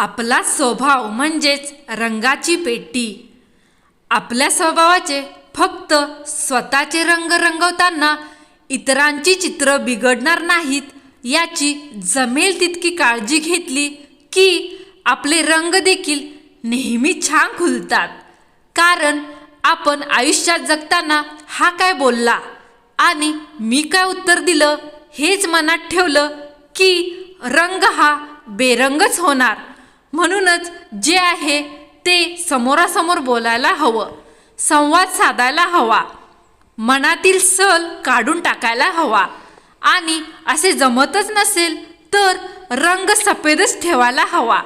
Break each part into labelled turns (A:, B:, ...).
A: आपला स्वभाव म्हणजेच रंगाची पेटी. आपल्या स्वभावाचे फक्त स्वतःचे रंग रंगवताना इतरांची चित्र बिघडणार नाहीत याची जमेल तितकी काळजी घेतली की आपले रंग देखील नेहमी छान खुलतात. कारण आपण आयुष्यात जगताना हा काय बोलला आणि मी काय उत्तर दिलं हेच मनात ठेवलं की रंग हा बेरंगच होणार. म्हणूनच जे आहे ते समोरासमोर बोलायला हवं. संवाद साधायला हवा. मनातील सल काढून टाकायला हवा. आणि असे जमतच नसेल तर रंग सफेदच ठेवायला हवा.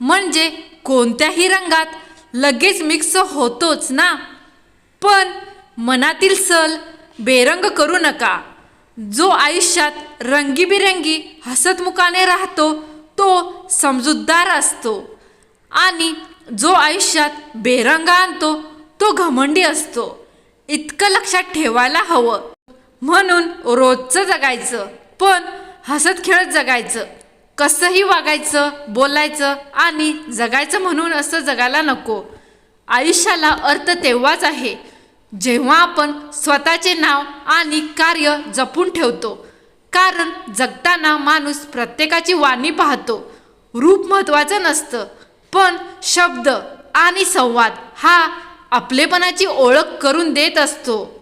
A: म्हणजे कोणत्याही रंगात लगेच मिक्स होतोच ना? पण मनातील सल बेरंग करू नका. जो आयुष्यात रंगीबिरंगी हसतमुखाने राहतो तो समजूतदार असतो आणि जो आयुष्यात बेरंग आणतो तो घमंडी असतो. इतकं लक्षात ठेवायला हवं. म्हणून रोजचं जगायचं पण हसत खेळत जगायचं. कसंही वागायचं बोलायचं आणि जगायचं म्हणून असं जगायला नको. आयुष्याला अर्थ तेव्हाच आहे जेव्हा आपण स्वतःचे नाव आणि कार्य जपून ठेवतो. जगताना माणूस प्रत्येकाची वाणी पाहतो. रूप महत्त्वाचं नसतं. पण शब्द आणि संवाद हा आपलेपणाची ओळख करून देत असतो.